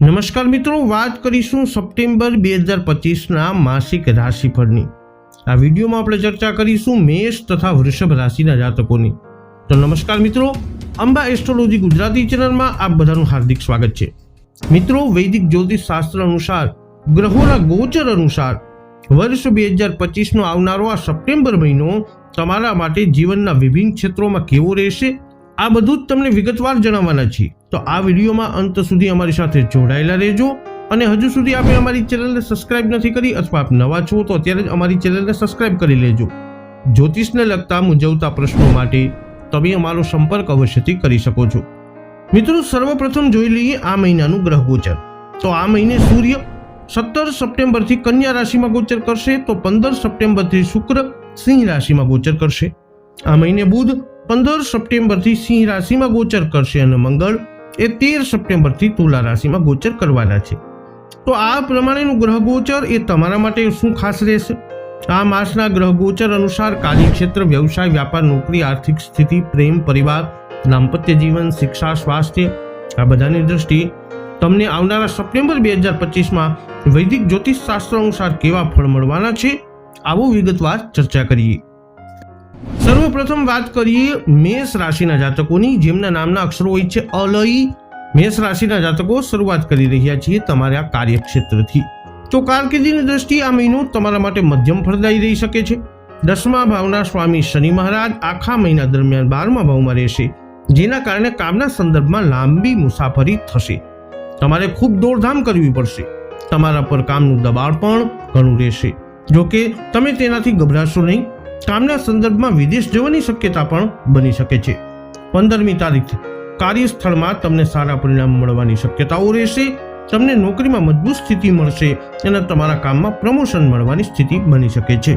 નમસ્કાર મિત્રો, વાત કરીશું સપ્ટેમ્બર બે હજાર પચીસના માસિક રાશિફળની. આ વિડીયોમાં આપણે ચર્ચા કરીશું મેષ તથા વૃષભ રાશિના જાતકોની. તો નમસ્કાર મિત્રો, અંબા એસ્ટ્રોલોજી ગુજરાતી ચેનલમાં આપ બધાનું હાર્દિક સ્વાગત છે. મિત્રો, વૈદિક જ્યોતિષ શાસ્ત્ર અનુસાર, ગ્રહોના ગોચર અનુસાર, વર્ષ બે હજાર પચીસનો આવનારો આ સપ્ટેમ્બર મહિનો તમારા માટે જીવનના વિભિન્ન ક્ષેત્રોમાં કેવો રહેશે, આ બધું જ તમને વિગતવાર જણાવવાના છીએ. તો આ વિડીયોમાં અંત સુધી અમારી સાથે જોડાયેલા રહેજો અને હજુ સુધી આપણે અમારી ચેનલને સબસ્ક્રાઇબ નથી કરી અથવા આપ નવા છો તો અત્યારે જ અમારી ચેનલને સબસ્ક્રાઇબ કરી લેજો. જ્યોતિષને લગતા મૂંઝવતા પ્રશ્નો માટે તમે અમારો સંપર્ક અવશ્યથી કરી શકો છો. મિત્રો, સર્વપ્રથમ જોઈ લઈએ આ મહિનાનું ગ્રહ ગોચર તો આ મહિને સૂર્ય સત્તર સપ્ટેમ્બરથી કન્યા રાશિમાં ગોચર કરશે, તો પંદર સપ્ટેમ્બરથી શુક્ર સિંહ રાશિમાં ગોચર કરશે. આ મહિને બુધ પંદર સપ્ટેમ્બરથી સિંહ રાશિમાં ગોચર કરશે અને મંગળ એ તેર સપ્ટેમ્બરથી તુલા રાશિમાં ગોચર કરવાના છે. તો આ પ્રમાણેનું ગ્રહ ગોચર એ તમારા માટે શું ખાસ રહેશે? આ માસના ગ્રહ ગોચર અનુસાર કાર્યક્ષેત્ર, વ્યવસાય, વ્યાપાર, નોકરી, આર્થિક સ્થિતિ, પ્રેમ, પરિવાર, દાંપત્ય જીવન, શિક્ષા, સ્વાસ્થ્ય, આ બધાની દ્રષ્ટિએ તમને આવનારા સપ્ટેમ્બર બે હજાર પચીસમાં વૈદિક જ્યોતિષ શાસ્ત્ર અનુસાર કેવા ફળ મળવાના છે? આવો વિગતવાર ચર્ચા કરીએ. સર્વપ્રથમ વાત કરીએ મેષ રાશિના જાતકોની, જેમના નામના અક્ષરો હોય છે અલય. મેષ રાશિના જાતકો શરૂઆત કરી રહ્યા છીએ તમારા કાર્યક્ષેત્રથી. તો કારકિર્દીની દ્રષ્ટિએ આ મહિનો તમારા માટે મધ્યમ ફળદાયી રહી શકે છે. દસમા ભાવના સ્વામી શનિ મહારાજ આખા મહિના દરમિયાન બારમા ભાવમાં રહેશે, જેના કારણે કામના સંદર્ભમાં લાંબી મુસાફરી થશે. તમારે ખૂબ દોડધામ કરવી પડશે. તમારા પર કામનું દબાણ પણ ઘણું રહેશે. જોકે તમે તેનાથી ગભરાશો નહીં. કામના સંદર્ભમાં વિદેશ જવાની શક્યતા પણ બની શકે છે. પંદરમી તારીખ, કાર્યસ્થળમાં તમને સારા પરિણામ મળવાની શક્યતાઓ રહેશે, તમને નોકરીમાં મજબૂત સ્થિતિ મળશે અને તમારા કામમાં પ્રમોશન મળવાની સ્થિતિ બની શકે છે.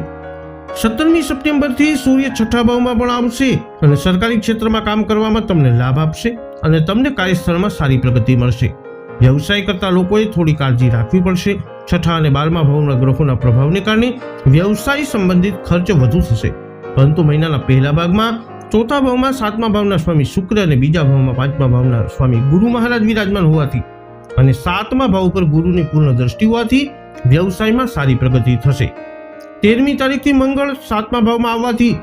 સત્તરમી સપ્ટેમ્બરથી સૂર્ય છઠ્ઠા ભાવમાં પણ આવશે અને સરકારી ક્ષેત્રમાં કામ કરવામાં તમને લાભ આપશે અને તમને કાર્યસ્થળમાં સારી પ્રગતિ મળશે. વ્યવસાય કરતા લોકોએ થોડી કાળજી રાખવી પડશે છઠ્ઠા અને બારમા ભાવના ગ્રહોના પ્રભાવને કારણે વ્યવસાય સંબંધિત ખર્ચ વધુ થશે. પરંતુ મહિનાના પહેલા ભાગમાં ચોથા ભાવમાં સાતમા ભાવના સ્વામી શુક્ર અને બીજા ભાવમાં પાંચમા ભાવના સ્વામી ગુરુ મહારાજ વિરાજમાન હોવાથી અને સાતમા ભાવ પર ગુરુની પૂર્ણ દ્રષ્ટિ હોવાથી વ્યવસાયમાં સારી પ્રગતિ થશે. તેરમી તારીખથી મંગળ સાતમા ભાવમાં આવવાથી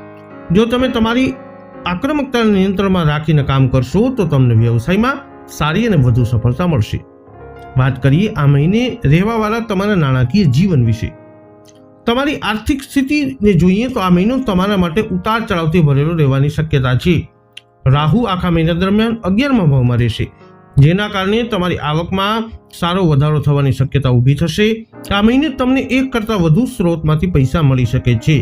જો તમે તમારી આક્રમકતાને નિયંત્રણમાં રાખીને કામ કરશો તો તમને વ્યવસાયમાં સારી અને વધુ સફળતા મળશે. વાત કરીએ આ મહિને રહેવાવાળા તમારા નાણાકીય જીવન વિશે. તમારી આર્થિક સ્થિતિને જોઈએ તો આ મહિનો તમારા માટે ઉતાર ચઢાવથી ભરેલો રહેવાની શક્યતા છે. રાહુ આખા મહિના દરમિયાન અગિયારમાં ભાવમાં રહેશે, જેના કારણે તમારી આવકમાં સારો વધારો થવાની શક્યતા ઊભી થશે. આ મહિને તમને એક કરતાં વધુ સ્ત્રોતમાંથી પૈસા મળી શકે છે.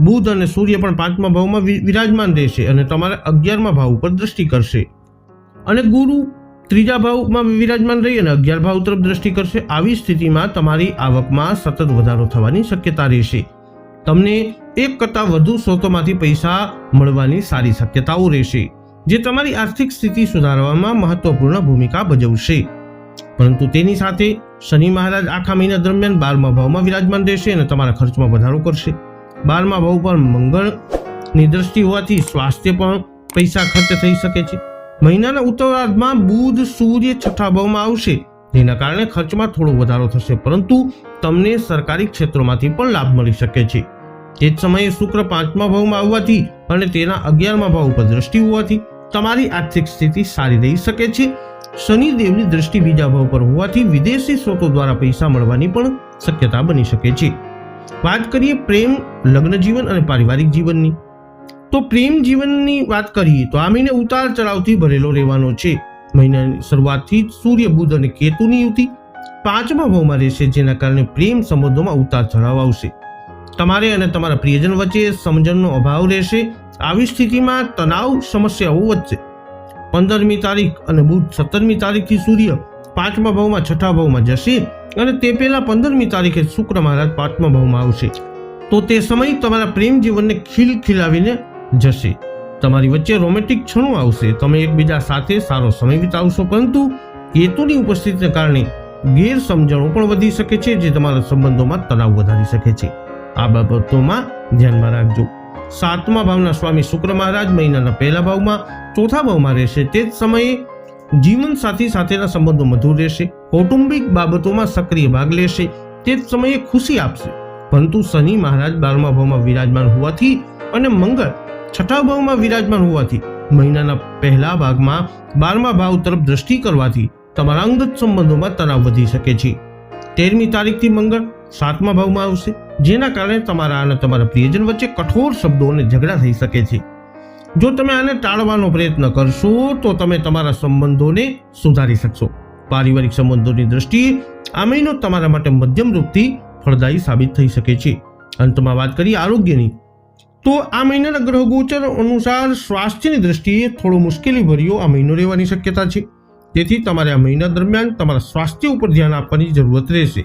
બુધ અને સૂર્ય પણ પાંચમા ભાવમાં વિરાજમાન રહેશે અને તમારા અગિયારમા ભાવ ઉપર દ્રષ્ટિ કરશે. અને ગુરુ ત્રીજા ભાવમાં વિરાજમાન રહી અને અગિયાર ભાવ તરફ દ્રષ્ટિ કરશે, આવી સ્થિતિમાં તમારી આવકમાં સતત વધારો થવાની શક્યતા રહેશે. તમને એક કરતાં વધુ સ્ત્રોતોમાંથી પૈસા મળવાની સારી શક્યતાઓ રહેશે, જે તમારી આર્થિક સ્થિતિ સુધારવામાં મહત્વપૂર્ણ ભૂમિકા ભજવશે. પરંતુ તેની સાથે શનિ મહારાજ આખા મહિના દરમિયાન બારમા ભાવમાં વિરાજમાન રહેશે અને તમારા ખર્ચમાં વધારો કરશે. બારમા ભાવ પર મંગળની દ્રષ્ટિ હોવાથી સ્વાસ્થ્ય પણ પૈસા ખર્ચ થઈ શકે છે. મહિનાના ઉત્તરાર્ધમાં બુધ, સૂર્ય, છઠ્ઠા ભાવમાં આવશે. જેના કારણે ખર્ચમાં થોડો વધારો થશે, પરંતુ તમને સરકારી ક્ષેત્રોમાંથી પણ લાભ મળી શકે છે. તે જ સમયે શુક્ર પાંચમા ભાવમાં આવવાથી અને તેના અગિયારમા ભાવ ઉપર દ્રષ્ટિ હોવાથી તમારી આર્થિક સ્થિતિ સારી રહી શકે છે. શનિદેવની દ્રષ્ટિ બીજા ભાવ પર હોવાથી વિદેશી સ્ત્રોતો દ્વારા પૈસા મળવાની પણ શક્યતા બની શકે છે. વાત કરીએ પ્રેમ લગ્ન જીવન અને પારિવારિક જીવનની. તો પ્રેમ જીવનની વાત કરીએ તો આ મહિને ઉતાર ચઢાવથી ભરેલો રહેવાનો છે. મહિનાની શરૂઆતથી સૂર્ય, બુધ અને કેતુની યુતિ પાંચમા ભાવમાં રહેશે, જેના કારણે પ્રેમ સંબંધોમાં ઉતાર ચઢાવ આવશે. તમારે અને તમારા પ્રિયજન વચ્ચે સમજણનો અભાવ રહેશે. આવી સ્થિતિમાં તણાવ, સમસ્યાઓ વધશે. પંદરમી તારીખ અને બુધ સત્તરમી તારીખથી સૂર્ય પાંચમા ભાવમાં છઠ્ઠા ભાવમાં જશે અને તે પહેલા પંદરમી તારીખે શુક્ર મહારાજ પાંચમા ભાવમાં આવશે. તો તે સમય તમારા પ્રેમ જીવનને ખીલ ખીલાવીને જશે. તમારી વચ્ચે રોમેન્ટિક ક્ષણો આવશે. તમે એકબીજા સાથે સારો સમય વિતાવશો, પરંતુ કેતુની ઉપસ્થિતિને કારણે ગેરસમજણો પણ વધી શકે છે, જે તમારા સંબંધોમાં તણાવ વધારી શકે છે. આ બાબતોમાં ધ્યાનમાં રાખજો. સાતમા ભાવના સ્વામી શુક્ર મહારાજ મહિનાના પહેલા ભાવમાં ચોથા ભાવમાં રહેશે. તે જ સમયે જીવન સાથી સાથેના સંબંધો મધુર રહેશે. કૌટુંબિક બાબતોમાં સક્રિય ભાગ લેશે. તે જ સમયે ખુશી આપશે. પરંતુ શનિ મહારાજ બારમા ભાવમાં વિરાજમાન હોવાથી અને મંગળ છઠ્ઠા ભાવમાં વિરાજમાન હોવાથી મહિનાના પહેલા ભાગમાં બારમા ભાવ તરફ દ્રષ્ટિ કરવાથી તમારા અંગત સંબંધોમાં તણાવ વધી શકે છે. તેરમી તારીખથી મંગળ સાતમા ભાવમાં આવશે, જેના કારણે તમારા અને તમારા પ્રિયજન વચ્ચે કઠોર શબ્દો અને ઝઘડા થઈ શકે છે. જો તમે આને ટાળવાનો પ્રયત્ન કરશો, તો તમે તમારા સંબંધોને સુધારી શકશો. પારિવારિક સંબંધોની દ્રષ્ટિએ આ મહિનો તમારા માટે મધ્યમ રૂપથી ફળદાયી સાબિત થઈ શકે છે. અંતમાં વાત કરીએ આરોગ્યની. તો આ મહિનાના ગ્રહ ગોચર અનુસાર સ્વાસ્થ્યની દ્રષ્ટિએ થોડો મુશ્કેલી ભર્યો આ મહિનો રહેવાની શક્યતા છે. તેથી તમારે આ મહિના દરમિયાન તમારા સ્વાસ્થ્ય ઉપર ધ્યાન આપવાની જરૂરત રહેશે.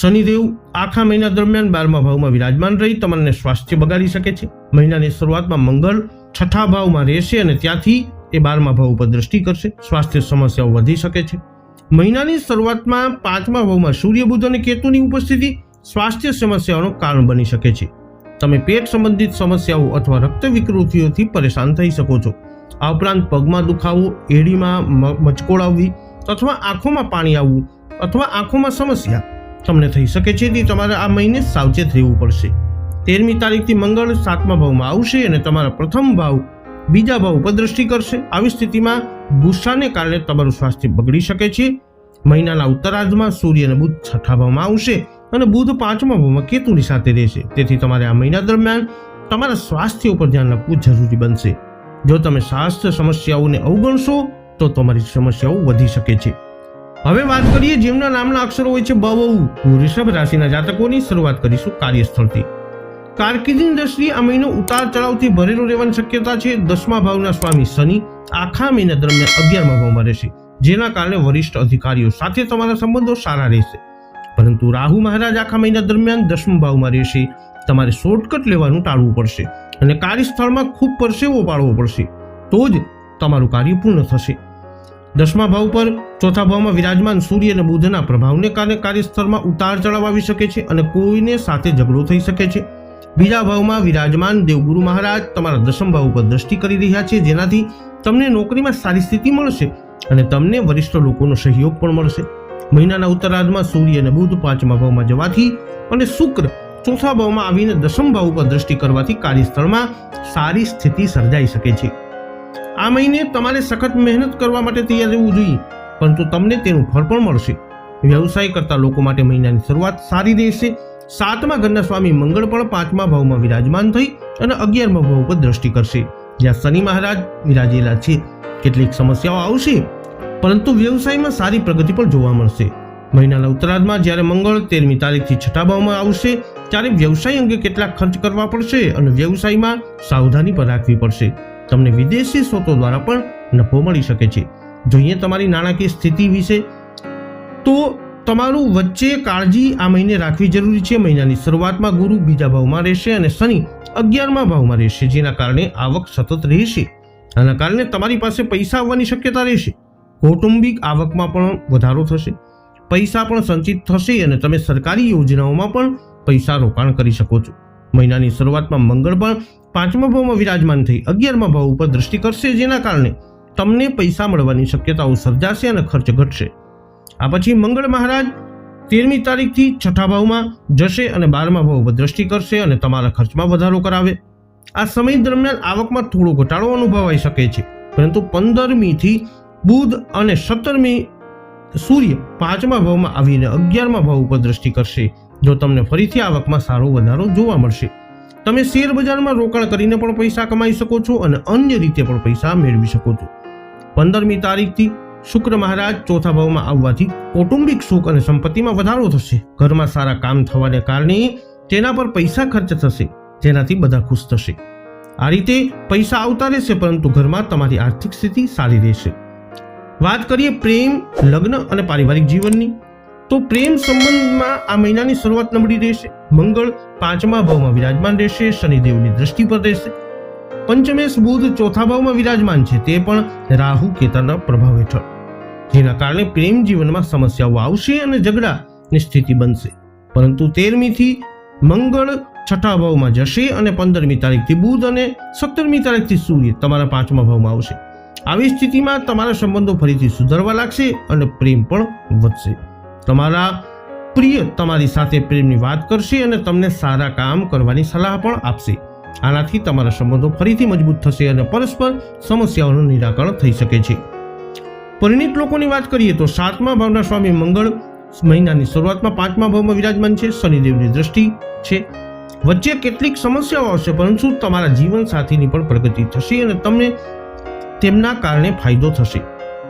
શનિદેવ આખા મહિના દરમિયાન બારમા ભાવમાં વિરાજમાન રહી તમને સ્વાસ્થ્ય બગાડી શકે છે. મહિનાની શરૂઆતમાં મંગળ છઠ્ઠા ભાવમાં રહેશે અને ત્યાંથી એ બારમા ભાવ ઉપર દ્રષ્ટિ કરશે. સ્વાસ્થ્ય સમસ્યાઓ વધી શકે છે. મહિનાની શરૂઆતમાં પાંચમા ભાવમાં સૂર્ય બુધ અને કેતુની ઉપસ્થિતિ સ્વાસ્થ્ય સમસ્યાઓનું કારણ બની શકે છે. તમે પેટ સંબંધિત સમસ્યાઓ અથવા રક્ત વિકૃતિઓથી પરેશાન થઈ શકો છો. આ ઉપરાંત પગમાં દુખાવો, એડીમાં મ- મચકોડ આવવી અથવા આંખોમાં પાણી આવવું અથવા આંખોમાં સમસ્યા તમને થઈ શકે છે. તે તમારે આ મહિને સાવચેત રહેવું પડશે. તેરમી તારીખથી મંગળ સાતમા ભાવમાં આવશે અને તમારા પ્રથમ ભાવ બીજા ભાવ ઉપર દ્રષ્ટિ કરશે. આવી સ્થિતિમાં ગુસ્સાને કારણે તમારું સ્વાસ્થ્ય બગડી શકે છે. મહિનાના ઉત્તરાર્ધમાં સૂર્ય અને બુધ છઠ્ઠા ભાવમાં આવશે. અને બુધ પાંચમા ભાવમાં કેતુની સાથે રહેશે. તેથી તમારે આ મહિના દરમિયાન તમારા સ્વાસ્થ્ય ઉપર ધ્યાન આપવું જરૂરી બનશે. જો તમે સ્વાસ્થ્ય સમસ્યાઓને અવગણશો, તો તમારી સમસ્યાઓ વધી શકે છે. હવે વાત કરીએ જેમના નામના અક્ષરો હોય છે બવુ વૃષભ રાશિના જાતકોની શરૂઆત કરીશું કાર્યસ્થળથી. કારકિર્દીની દ્રષ્ટિએ આ મહિનો ઉતાર ચઢાવથી ભરેલો રહેવાની શક્યતા છે. દસમા ભાવના સ્વામી શનિ આખા મહિના દરમિયાન અગિયારમા ભાવમાં રહેશે. જેના કારણે વરિષ્ઠ અધિકારીઓ સાથે તમારા સંબંધો સારા રહેશે. પરંતુ રાહુ મહારાજ આખા મહિના દરમિયાન દસમ ભાવમાં રહેશે. તમારે શોર્ટકટ લેવાનું ટાળવું પડશે અને કાર્યસ્થળમાં ખૂબ પરસેવો પાડવો પડશે. તો જ તમારું કાર્ય પૂર્ણ થશે. દસમા ભાવ પર ચોથા ભાવમાં વિરાજમાન સૂર્ય અને બુધના પ્રભાવને કારણે કાર્યસ્થળમાં ઉતાર ચઢાવ આવી શકે છે અને કોઈને સાથે ઝઘડો થઈ શકે છે. બીજા ભાવમાં વિરાજમાન દેવગુરુ મહારાજ તમારા દસમ ભાવ ઉપર દ્રષ્ટિ કરી રહ્યા છે, જેનાથી તમને નોકરીમાં સારી સ્થિતિ મળશે અને તમને વરિષ્ઠ લોકોનો સહયોગ પણ મળશે. મહિનાના ઉત્તરાર્ધમાં સૂર્ય અને બુધ પાંચમા ભાવમાં જવાથી અને શુક્ર ચોથા ભાવમાં આવીને દસમ ભાવ ઉપર દ્રષ્ટિ કરવાથી કાર્યસ્થળમાં સારી સ્થિતિ સર્જાઈ શકે છે. આ મહિને તમારે સખત મહેનત કરવા માટે તૈયાર રહેવું જોઈએ, પરંતુ તમને તેનું ફળ પણ મળશે. વ્યવસાય કરતા લોકો માટે મહિનાની શરૂઆત સારી રહેશે. સાતમા ઘરના સ્વામી મંગળ પણ પાંચમા ભાવમાં વિરાજમાન થઈ અને અગિયારમા ભાવ ઉપર દ્રષ્ટિ કરશે. જ્યાં શનિ મહારાજ વિરાજેલા છે. કેટલીક સમસ્યાઓ આવશે પરંતુ વ્યવસાયમાં સારી પ્રગતિ પણ જોવા મળશે. મહિનાના ઉત્તરાર્ધમાં જ્યારે મંગળ, તેરમી તારીખથી છઠ્ઠા ભાવમાં આવશે, ત્યારે વ્યવસાય અંગે કેટલાક ખર્ચ કરવા પડશે અને વ્યવસાયમાં સાવધાની પણ રાખવી પડશે. તમને વિદેશી સ્રોતો દ્વારા પણ નફો મળી શકે છે. જોઈએ તમારી નાણાકીય સ્થિતિ વિશે. તો તમારું વચ્ચે કાળજી આ મહિને રાખવી જરૂરી છે. મહિનાની શરૂઆતમાં ગુરુ બીજા ભાવમાં રહેશે અને શનિ અગિયારમા ભાવમાં રહેશે, જેના કારણે આવક સતત રહેશે. આના કારણે તમારી પાસે પૈસા આવવાની શક્યતા રહેશે. કૌટુંબિક આવકમાં પણ વધારો થશે, પૈસા પણ સંચિત થશે અને તમે સરકારી યોજનાઓમાં પણ પૈસા રોકાણ કરી શકો છો. મહિનાની શરૂઆતમાં મંગળ પણ પાંચમા ભાવમાં વિરાજમાન થઈ અગિયારમા ભાવ ઉપર દ્રષ્ટિ કરશે, જેના કારણે તમને પૈસા મળવાની શક્યતાઓ સર્જાશે અને ખર્ચ ઘટશે. આ પછી મંગળ મહારાજ તેરમી તારીખથી છઠ્ઠા ભાવમાં જશે અને બારમા ભાવ ઉપર દ્રષ્ટિ કરશે અને તમારા ખર્ચમાં વધારો કરાવે. આ સમય દરમિયાન આવકમાં થોડો ઘટાડો અનુભવાઈ શકે છે, પરંતુ પંદરમીથી બુધ અને સત્તરમી સૂર્ય પાંચમા ભાવમાં આવીને અગિયારમા ભાવ ઉપર દ્રષ્ટિ કરશે. જો તમને ફરીથી આવકમાં સારો વધારો જોવા મળશે. તમે શેર બજારમાં રોકાણ કરીને પણ પૈસા કમાઈ શકો છો અને અન્ય રીતે પણ પૈસા મેળવી શકો છો. પંદરમી તારીખથી શુક્ર મહારાજ ચોથા ભાવમાં આવવાથી કૌટુંબિક સુખ અને સંપત્તિમાં વધારો થશે. ઘરમાં સારા કામ થવાને કારણે તેના પર પૈસા ખર્ચ થશે જેનાથી બધા ખુશ થશે. આ રીતે પૈસા આવતા રહેશે, પરંતુ ઘરમાં તમારી આર્થિક સ્થિતિ સારી રહેશે. વાત કરીએ પ્રેમ, લગ્ન અને પારિવારિક જીવનની. તો પ્રેમ સંબંધમાં આ મહિનાની શરૂઆત નબળી રહેશે. મંગળ પાંચમા ભાવમાં વિરાજમાન રહેશે, શનિદેવની દ્રષ્ટિ પર રહેશે. પંચમેશ બુધ ચોથા ભાવમાં વિરાજમાન છે, તે પણ રાહુ કેતાના પ્રભાવ હેઠળ. જેના કારણે પ્રેમ જીવનમાં સમસ્યાઓ આવશે અને ઝઘડાની સ્થિતિ બનશે. પરંતુ તેરમીથી મંગળ છઠ્ઠા ભાવમાં જશે અને પંદરમી તારીખથી બુધ અને સત્તરમી તારીખથી સૂર્ય તમારા પાંચમા ભાવમાં આવશે. આવી સ્થિતિમાં તમારા સંબંધો ફરીથી સુધરવા લાગશે અને પ્રેમ પણ વધશે. તમારા પ્રિય તમારી સાથે પ્રેમની વાત કરશે અને તમને સારા કામ કરવાની સલાહ પણ આપશે. આનાથી તમારા સંબંધો ફરીથી મજબૂત થશે અને પરસ્પર સમસ્યાઓનું નિરાકરણ થઈ શકે છે. પરિણિત લોકોની વાત કરીએ તો સાતમા ભાવના સ્વામી મંગળ મહિનાની શરૂઆતમાં પાંચમા ભાવમાં વિરાજમાન છે, શનિદેવની દ્રષ્ટિ છે. વચ્ચે કેટલીક સમસ્યાઓ આવશે, પરંતુ તમારા જીવન સાથીની પણ પ્રગતિ થશે અને તમને તેમના કારણે ફાયદો થશે.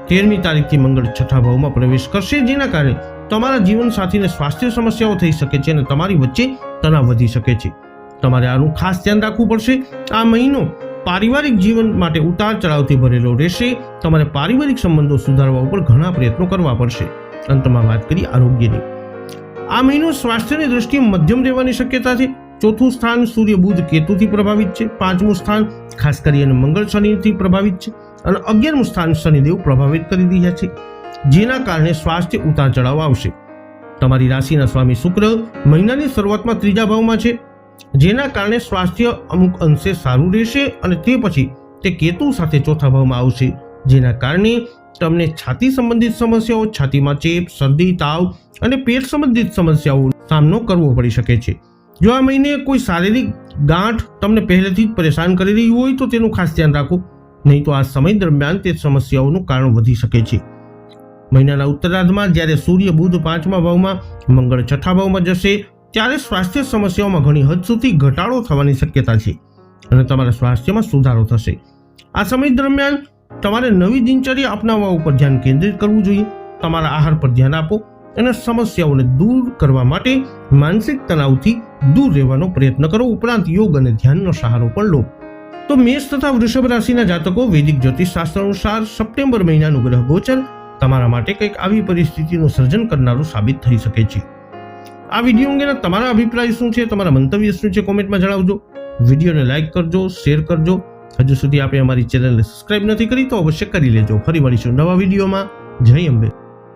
તેરમી તારીખથી મંગળ છઠ્ઠા ભાવમાં પ્રવેશ કરશે. જેના કારણે તમારા જીવન સાથીને સ્વાસ્થ્ય સમસ્યાઓ થઈ શકે છે અને તમારી વચ્ચે તણાવ વધી શકે છે. તમારે આનું ખાસ ધ્યાન રાખવું પડશે. આ મહિનો પારિવારિક જીવન માટે ઉતાર ચઢાવથી ભરેલો રહેશે. તમારે પારિવારિક સંબંધો સુધારવા ઉપર ઘણા પ્રયત્નો કરવા પડશે. અંતમાં વાત કરી આરોગ્યની. આ મહિનો સ્વાસ્થ્યની દ્રષ્ટિએ મધ્યમ રહેવાની શક્યતા છે. ચોથું સ્થાન સૂર્ય બુધ કેતુથી પ્રભાવિત છે. પાંચમું સ્થાન ખાસ કરીને મંગળ શનિથી પ્રભાવિત છે અને અગિયારમું સ્થાન શનિદેવ પ્રભાવિત કરી રહ્યા છે. જેના કારણે સ્વાસ્થ્ય ઉતાર ચઢાવ આવશે. તમારી રાશિના સ્વામી શુક્ર મહિનાની શરૂઆતમાં ત્રીજા ભાવમાં છે. જેના કારણે સ્વાસ્થ્ય અમુક અંશે સારું રહેશે અને તે પછી તે કેતુ સાથે ચોથા ભાવમાં આવશે. જેના કારણે તમને છાતી સંબંધિત સમસ્યાઓ, છાતીમાં ચેપ, શરદી, તાવ અને પેટ સંબંધિત સમસ્યાઓનો સામનો કરવો પડી શકે છે. જો આ મહિને કોઈ શારીરિક ગાંઠ તમને પહેલેથી જ પરેશાન કરી રહી હોય તો તેનું ખાસ ધ્યાન રાખો. નહીં તો આ સમય દરમિયાન તે સમસ્યાઓનું કારણ વધી શકે છે. મહિનાના ઉત્તરાર્ધમાં જ્યારે સૂર્ય બુધ પાંચમા ભાવમાં, મંગળ છઠ્ઠા ભાવમાં જશે, ત્યારે સ્વાસ્થ્ય સમસ્યાઓમાં ઘણી હદ સુધી ઘટાડો થવાની શક્યતા છે અને તમારા સ્વાસ્થ્યમાં સુધારો થશે. આ સમય દરમિયાન તમારે નવી દિનચર્યા અપનાવવા ઉપર ધ્યાન કેન્દ્રિત કરવું જોઈએ. તમારા આહાર પર ધ્યાન આપો. અને સમસ્યાઓને દૂર કરવા માટે માનસિક તણાવથી દૂર રહેવાનો પ્રયત્ન કરો. ઉપરાંત યોગ અને ધ્યાનનો સહારો પણ લો. તો મેષ તથા વૃષભ રાશિના જાતકો વૈદિક જ્યોતિષ શાસ્ત્ર અનુસાર સપ્ટેમ્બર મહિનાનું ગ્રહ ગોચર તમારા માટે કંઈક આવી પરિસ્થિતિનું સર્જન કરનારું સાબિત થઈ શકે છે. આ વીડિયો અંગેના તમારા અભિપ્રાય શું છે? તમારા મંતવ્ય શું છે? કોમેન્ટમાં જણાવજો. વિડીયોને લાઇક કરજો, શેર કરજો. હજુ સુધી આપણે અમારી ચેનલને સબસ્ક્રાઇબ નથી કરી તો અવશ્ય કરી લેજો. ફરી મળીશું નવા વિડીયોમાં. જય અંબે.